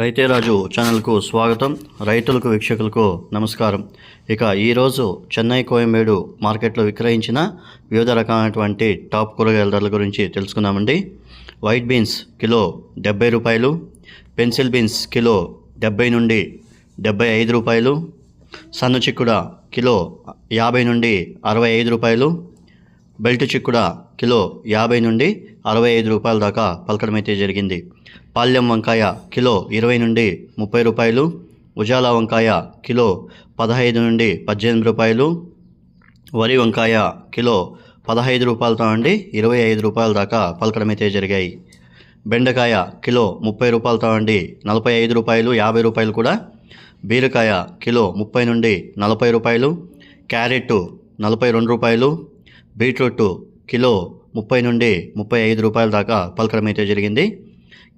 రైతే రాజు ఛానల్కు స్వాగతం. రైతులకు వీక్షకులకు నమస్కారం. ఇక ఈరోజు చెన్నై కోయంబేడు మార్కెట్లో విక్రయించిన వివిధ రకాలైనటువంటి టాప్ కూరగాయల ధరల గురించి తెలుసుకుందామండి. వైట్ బీన్స్ కిలో డెబ్బై రూపాయలు పెన్సిల్ బీన్స్ కిలో డెబ్బై నుండి డెబ్బై ఐదు రూపాయలు సన్న చిక్కుడ కిలో యాభై నుండి అరవై ఐదు రూపాయలు బెల్ట్ చిక్కుడ కిలో యాభై నుండి అరవై ఐదు రూపాయల దాకా పలకడం అయితే జరిగింది. పాల్యం వంకాయ కిలో ఇరవై నుండి ముప్పై రూపాయలు ఉజాలా వంకాయ కిలో పదహైదు నుండి పద్దెనిమిది రూపాయలు వరి వంకాయ కిలో పదహైదు రూపాయలతో నుండి ఇరవై ఐదు రూపాయల దాకా పలకడమైతే జరిగాయి. బెండకాయ కిలో ముప్పై రూపాయలతో నుండి నలభై ఐదు రూపాయలు యాభై రూపాయలు కూడా బీరకాయ కిలో ముప్పై నుండి నలభై రూపాయలు క్యారెట్ నలభై రెండు రూపాయలు బీట్రూట్ కిలో ముప్పై నుండి ముప్పై ఐదు రూపాయల దాకా పలకడం అయితే జరిగింది.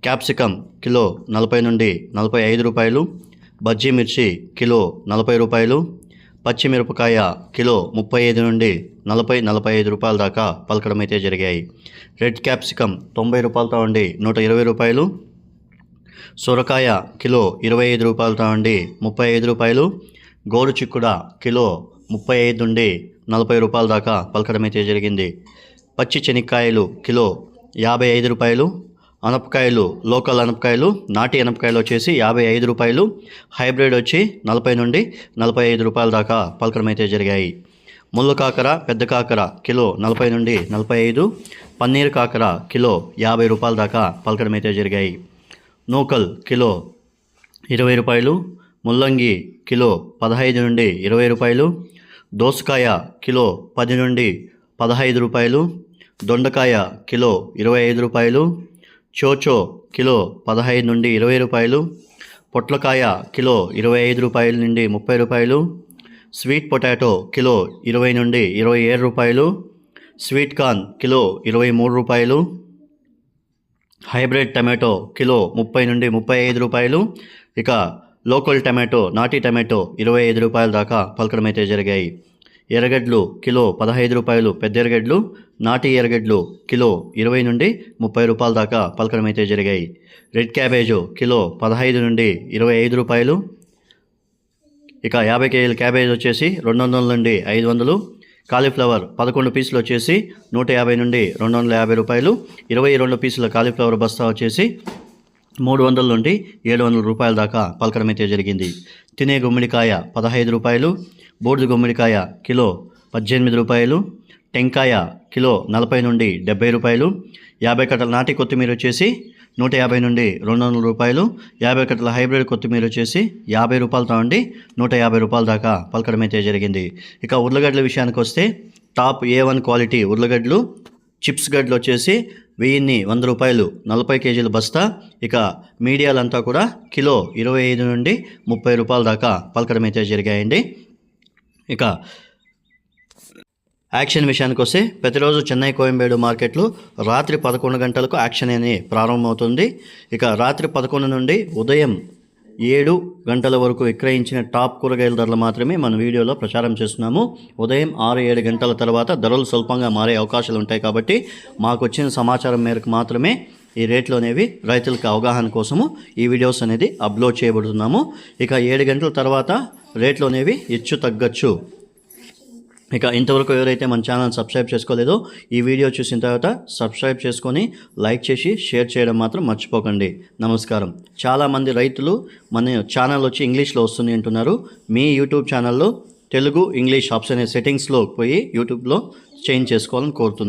క్యాప్సికమ్ కిలో నలభై నుండి నలభై ఐదు రూపాయలు బజ్జీ మిర్చి కిలో నలభై రూపాయలు పచ్చిమిరపకాయ కిలో ముప్పై ఐదు నుండి నలభై నలభై ఐదు రూపాయల దాకా పలకడం అయితే జరిగాయి. రెడ్ క్యాప్సికమ్ తొంభై రూపాయలతో ఉండి నూట ఇరవై రూపాయలు సొరకాయ కిలో ఇరవై ఐదు రూపాయలతో ఉండి ముప్పై ఐదు రూపాయలు గోరు చిక్కుడ కిలో ముప్పై ఐదు నుండి నలభై రూపాయల దాకా పలకడమైతే జరిగింది. పచ్చి చెనిక్కాయలు కిలో యాభై ఐదు రూపాయలు అనపకాయలు లోకల్ అనపకాయలు నాటి అనపకాయలు వచ్చేసి యాభై ఐదు రూపాయలు హైబ్రిడ్ వచ్చి నలభై నుండి నలభై ఐదు రూపాయల దాకా పలకడమైతే జరిగాయి. ముళ్ళు కాకర పెద్ద కాకర కిలో నలభై నుండి నలభై ఐదు పన్నీర్ కాకర కిలో యాభై రూపాయల దాకా పలకడమైతే జరిగాయి. నూకల్ కిలో ఇరవై రూపాయలు ముల్లంగి కిలో పదహైదు నుండి ఇరవై రూపాయలు దోసకాయ కిలో పది నుండి పదహైదు రూపాయలు దొండకాయ కిలో ఇరవై ఐదు రూపాయలు చోచో కిలో పదహైదు నుండి ఇరవై రూపాయలు పొట్లకాయ కిలో ఇరవై ఐదు రూపాయల నుండి ముప్పై రూపాయలు స్వీట్ పొటాటో కిలో ఇరవై నుండి ఇరవై ఏడు రూపాయలు స్వీట్ కార్న్ కిలో ఇరవై మూడు రూపాయలు హైబ్రిడ్ టమాటో కిలో ముప్పై నుండి ముప్పై ఐదు రూపాయలు ఇక లోకల్ టమాటో నాటి టమాటో ఇరవై ఐదు రూపాయల దాకా పలకడమైతే జరిగాయి. ఎర్రగడ్లు కిలో పదహైదు రూపాయలు పెద్ద ఎర్రగడ్లు నాటి ఎర్రగడ్లు కిలో ఇరవై నుండి ముప్పై రూపాయల దాకా పలకడమైతే జరిగాయి. రెడ్ క్యాబేజు కిలో పదహైదు నుండి ఇరవై ఐదు రూపాయలు ఇక యాభై కేజీల క్యాబేజ్ వచ్చేసి రెండు వందల నుండి ఐదు వందలు కాలీఫ్లవర్ పదకొండు పీసులు వచ్చేసి నూట యాభై నుండి రెండు వందల యాభై రూపాయలు ఇరవై రెండు పీసుల కాలీఫ్లవర్ బస్తా వచ్చేసి మూడు వందల నుండి ఏడు వందల రూపాయల దాకా పలకడమైతే జరిగింది. తినే గుమ్మడికాయ పదహైదు రూపాయలు బూడిద గుమ్మడికాయ కిలో పద్దెనిమిది రూపాయలు టెంకాయ కిలో నలభై నుండి డెబ్బై రూపాయలు యాభై కట్టల నాటి కొత్తిమీర వచ్చేసి నూట యాభై నుండి రెండు వందల రూపాయలు యాభై కట్టల హైబ్రిడ్ కొత్తిమీర వచ్చేసి యాభై రూపాయలతో ఉండి నూట యాభై రూపాయల దాకా పలకడం అయితే జరిగింది. ఇక ఉర్లగడ్డల విషయానికి వస్తే టాప్ ఏ వన్ క్వాలిటీ ఉర్లగడ్డలు చిప్స్ గడ్డలు వచ్చేసి వెయ్యిన్ని వంద రూపాయలు నలభై కేజీల బస్తా ఇక మీడియాలంతా కూడా కిలో ఇరవై ఐదు నుండి ముప్పై రూపాయల దాకా పలకడం అయితే జరిగాయండి. ఇక యాక్షన్ విషయానికి వస్తే ప్రతిరోజు చెన్నై కోయంబేడు మార్కెట్లు రాత్రి పదకొండు గంటలకు యాక్షన్ అనేది ప్రారంభమవుతుంది. ఇక రాత్రి పదకొండు నుండి ఉదయం ఏడు గంటల వరకు విక్రయించిన టాప్ కూరగాయల ధరలు మాత్రమే మన వీడియోలో ప్రచారం చేస్తున్నాము. ఉదయం ఆరు ఏడు గంటల తర్వాత ధరలు స్వల్పంగా మారే అవకాశాలు ఉంటాయి కాబట్టి మాకు వచ్చిన సమాచారం మేరకు మాత్రమే ఈ రేట్లు అనేవి రైతులకు అవగాహన కోసము ఈ వీడియోస్ అనేది అప్లోడ్ చేయబడుతున్నాము. ఇక ఏడు గంటల తర్వాత రేట్లు అనేవి హెచ్చు తగ్గచ్చు. ఇక ఇంతవరకు ఎవరైతే మన ఛానల్ సబ్స్క్రైబ్ చేసుకోలేదో ఈ వీడియో చూసిన తర్వాత సబ్స్క్రైబ్ చేసుకొని లైక్ చేసి షేర్ చేయడం మాత్రం మర్చిపోకండి. నమస్కారం. చాలామంది రైతులు మన ఛానల్ వచ్చి ఇంగ్లీష్లో వస్తుంది అంటున్నారు. మీ యూట్యూబ్ ఛానల్లో తెలుగు ఇంగ్లీష్ ఆప్షన్ అనే సెట్టింగ్స్లో పోయి యూట్యూబ్లో చేంజ్ చేసుకోవాలని కోరుతున్నాం.